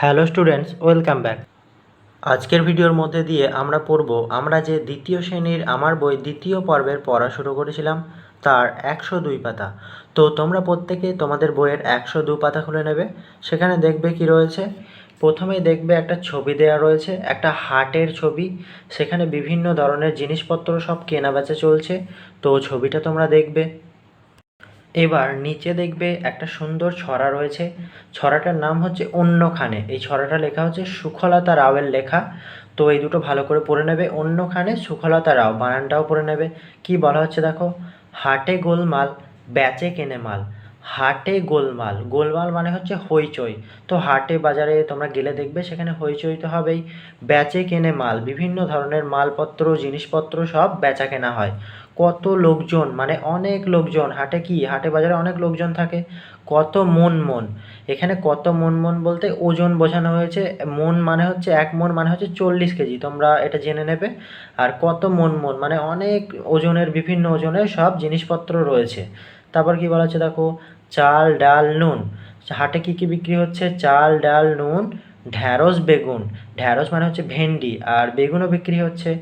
Hello students, welcome back. আজকের ভিডিওর মধ্যে দিয়ে আমরা পড়ব, আমরা যে দ্বিতীয় শ্রেণির আমার বই দ্বিতীয় পর্বের পড়া শুরু করেছিলাম, তার একশো দুই পাতা। তো তোমরা প্রত্যেকে তোমাদের বইয়ের একশো দু পাতা খুলে নেবে, সেখানে দেখবে কি রয়েছে? প্রথমেই দেখবে একটা ছবি দেওয়া রয়েছে, একটা হাটের ছবি, সেখানে বিভিন্ন ধরনের জিনিসপত্র সব কেনা বেচা চলছে। তো ছবিটা তোমরা দেখবে। এবার নিচে দেখবে একটা সুন্দর ছড়া রয়েছে। ছড়াটার নাম হচ্ছে অন্যখানে। এই ছড়াটা লেখা হচ্ছে সুখলতা রাওয়ের লেখা। তো এই দুটো ভালো করে পড়ে নেবে। অন্যখানে সুখলতা রাও, বানানটাও পড়ে নেবে। কি বলা হচ্ছে দেখো? হাটে গোলমাল, ব্যাচে কেনে মাল। হাটে গোলমাল। গোলমাল মানে হচ্ছে হইচই। তো হাটে বাজারে তোমরা গেলে দেখবে সেখানে হইচই তো হবেই। বেচে কেনে মাল, বিভিন্ন ধরনের মালপত্র, জিনিসপত্র সব বেচা কেনা হয়। কত লোকজন মানে অনেক লোকজন, হাটে কি? হাটে বাজারে অনেক লোকজন থাকে। কত মন মন। এখানে কত মন মন বলতে ওজন বোঝানো হয়েছে। মন মানে হচ্ছে, এক মন মানে হচ্ছে চল্লিশ কেজি। তোমরা এটা জেনে নেবে। আর কত মন মন মানে অনেক ওজনের, বিভিন্ন ওজনের সব জিনিসপত্র রয়েছে। তারপর কি বলা হচ্ছে দেখো? চাল, ডাল, নুন। হাটে কী কী বিক্রি হচ্ছে? চাল, ডাল, নুন, ঢ্যাঁড়স, বেগুন। ঢ্যাঁড়স মানে হচ্ছে ভেন্ডি। আর বেগুনও বিক্রি হচ্ছে।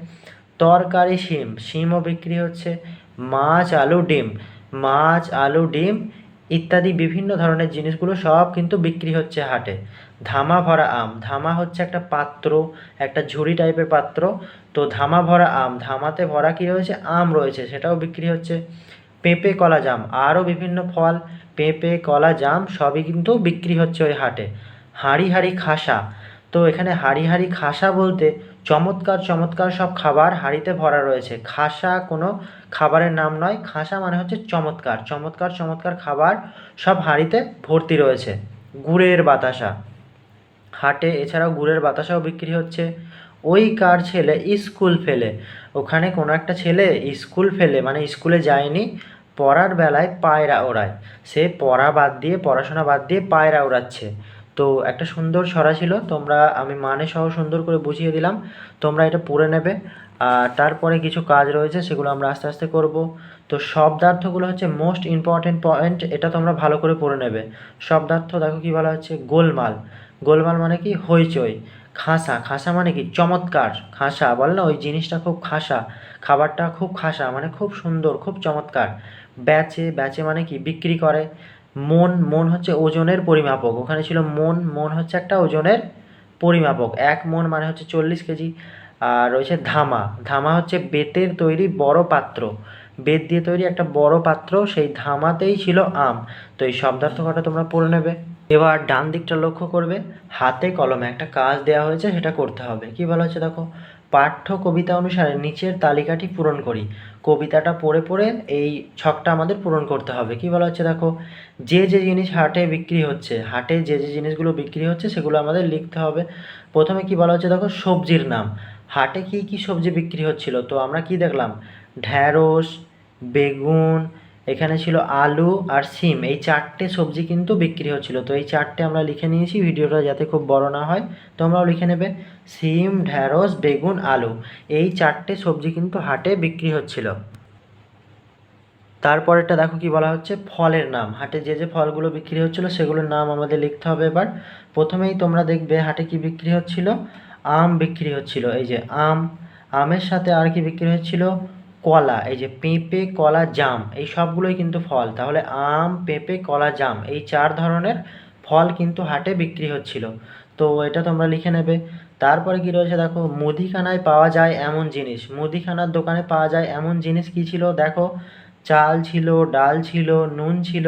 তরকারি, শিম। শিমও বিক্রি হচ্ছে। মাছ, আলু, ডিম। মাছ, আলু, ডিম ইত্যাদি বিভিন্ন ধরনের জিনিসগুলো সব কিন্তু বিক্রি হচ্ছে হাটে। ধামা ভরা আম। ধামা হচ্ছে একটা পাত্র, একটা ঝুড়ি টাইপের পাত্র। তো ধামা ভরা আম। ধামাতে ভরা কী রয়েছে? আম রয়েছে। সেটাও বিক্রি হচ্ছে। পেঁপে, কলা, জাম। আরও বিভিন্ন ফল পেঁপে, কলা, জাম সবই কিন্তু বিক্রি হচ্ছে ওই হাটে। হাঁড়ি হাঁড়ি খাসা। তো এখানে হাঁড়ি হাঁড়ি খাসা বলতে চমৎকার চমৎকার সব খাবার হাঁড়িতে ভরা রয়েছে। খাসা কোনো খাবারের নাম নয়, খাসা মানে হচ্ছে চমৎকার চমৎকার চমৎকার খাবার সব হাঁড়িতে ভর্তি রয়েছে। গুড়ের বাতাসা। হাটে এছাড়াও গুড়ের বাতাসাও বিক্রি হচ্ছে। ওই কার ছেলে স্কুল ফেলে। ওখানে কোনো একটা ছেলে স্কুল ফেলে মানে স্কুলে যায়নি পড়ার বেলায় পায়রা ওড়ায়। সে পড়া বাদ দিয়ে, পড়াশোনা বাদ দিয়ে পায়রা ওড়াচ্ছে। তো একটা সুন্দর ছড়া ছিল, তোমরা, আমি মানে সহ সুন্দর করে বুঝিয়ে দিলাম, তোমরা এটা পড়ে নেবে। আর তারপরে কিছু কাজ রয়েছে, সেগুলো আমরা আস্তে আস্তে করব। তো শব্দার্থগুলো হচ্ছে মোস্ট ইম্পর্টেন্ট পয়েন্ট এটা তোমরা ভালো করে পড়ে নেবে। শব্দার্থ দেখো কি বলা হচ্ছে, গোলমাল। গোলমাল মানে কি? হইচই। খাসা খাসা মানে কি? চমৎকার, খাসা। বল না, ওই জিনিসটা খুব খাসা। খাবারটা খুব খাসা মানে খুব সুন্দর, খুব চমৎকার। বেচে বেচে মানে কি? বিক্রি করে। মন মন হচ্ছে ওজনের পরিমাপক। ওখানে ছিল মন মন হচ্ছে একটা ওজনের পরিমাপক। এক মন মানে হচ্ছে চল্লিশ কেজি। আর রয়েছে ধামা। ধামা হচ্ছে বেতের তৈরি বড় পাত্র। বেত দিয়ে তৈরি একটা বড় পাত্র, সেই ধামাতেই ছিল আম। তো এই শব্দার্থ কটা তোমরা পড়ে নেবে। এবার ডান দিকটা লক্ষ্য করবে, হাতে কলমে একটা কাজ দেওয়া হয়েছে, সেটা করতে হবে। কি বলা হচ্ছে দেখো? পাঠ্য কবিতা অনুসারে নিচের তালিকাটি পূরণ করি। কবিতাটা পড়ে পড়ে এই ছকটা আমাদের পূরণ করতে হবে। কি বলা হচ্ছে দেখো? যে যে জিনিস হাটে বিক্রি হচ্ছে, হাটে যে যে জিনিসগুলো বিক্রি হচ্ছে, সেগুলো আমাদের লিখতে হবে। প্রথমে কি বলা হচ্ছে দেখো? সবজির নাম। হাটে কি কি সবজি বিক্রি হচ্ছিল? তো আমরা কি দেখলাম? ঢ্যাঁড়স, বেগুন এখানে ছিল আলু আর সিম। এই চারটে সবজি কিন্তু বিক্রি হচ্ছিল। তো এই চারটে আমরা লিখে নিয়েছি। ভিডিওটা যাতে খুব বড় না হয়, তোমরাও লিখে নেবে। সিম, ঢ্যাঁড়স, বেগুন, আলু। এই চারটে সবজি কিন্তু হাটে বিক্রি হচ্ছিল। তারপরেরটা দেখো কি বলা হচ্ছে? ফলের নাম। হাটে যে যে ফলগুলো বিক্রি হচ্ছিল, সেগুলোর নাম আমাদের লিখতে হবে এবার। প্রথমেই তোমরা দেখবে হাটে কি বিক্রি হচ্ছিল? আম বিক্রি হচ্ছিল। এই যে আম, আমের সাথে আর কি বিক্রি হচ্ছিল? কলা, এই যে পেঁপে, কলা, জাম, এই সবগুলোই কিন্তু ফল। তাহলে আম, পেঁপে, কলা, জাম, এই চার ধরনের ফল কিন্তু হাটে বিক্রি হচ্ছিল। তো এটা তোমরা লিখে নেবে। তারপরে কী রয়েছে দেখো, মুদিখানায় পাওয়া যায় এমন জিনিস। মুদিখানার দোকানে পাওয়া যায় এমন জিনিস কি ছিল? দেখো, চাল ছিল, ডাল ছিল, নুন ছিল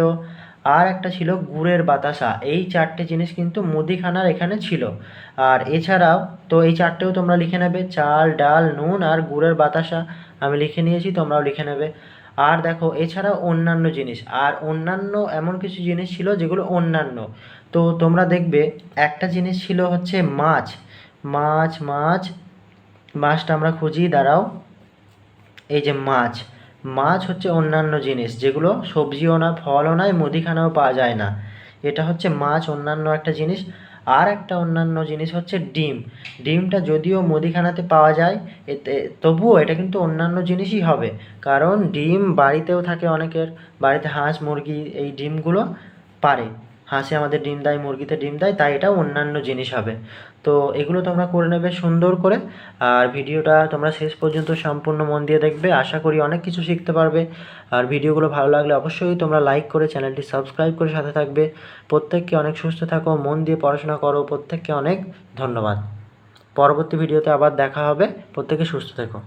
আর একটা ছিল গুড়ের বাতাসা। এই চারটে জিনিস কিন্তু মুদিখানার এখানে ছিল। আর এছাড়াও তো এই চারটেও তোমরা লিখে নেবে। চাল, ডাল, নুন আর গুড়ের বাতাসা আমি লিখে নিয়েছি, তোমরাও লিখে নেবে। আর দেখো, এছাড়াও অন্যান্য জিনিস। আর অন্যান্য এমন কিছু জিনিস ছিল যেগুলো অন্যান্য। তো তোমরা দেখবে, একটা জিনিস ছিল হচ্ছে মাছ। মাছ মাছ, মাছটা আমরা খুঁজি, দাঁড়াও। এই যে মাছ। মাছ হচ্ছে অন্যান্য জিনিস, যেগুলো সবজিও না, ফলও নয় মুদিখানাও পাওয়া যায় না। এটা হচ্ছে মাছ অন্যান্য একটা জিনিস, আর একটা অন্যান্য জিনিস হচ্ছে ডিম। ডিমটা যদিও মুদিখানাতে পাওয়া যায়, এতে, তবুও এটা কিন্তু অন্যান্য জিনিসই হবে। কারণ ডিম বাড়িতেও থাকে অনেকের, বাড়িতে হাঁস, মুরগি, এই ডিমগুলো পারে। হাঁসে আমাদের ডিম দেয়, মুরগিতে ডিম দেয়, তাই এটা অন্যান্য জিনিস হবে। তো এগুলো তোমরা করে নেবে সুন্দর করে। আর ভিডিওটা তোমরা শেষ পর্যন্ত সম্পূর্ণ মন দিয়ে দেখবে। আশা করি অনেক কিছু শিখতে পারবে। আর ভিডিওগুলো ভালো লাগলে অবশ্যই তোমরা লাইক করে চ্যানেলটি সাবস্ক্রাইব করে সাথে থাকবে। প্রত্যেককে অনেক সুস্থ থাকো, মন দিয়ে পড়াশোনা করো। প্রত্যেককে অনেক ধন্যবাদ। পরবর্তী ভিডিওতে আবার দেখা হবে। প্রত্যেকে সুস্থ থেকো।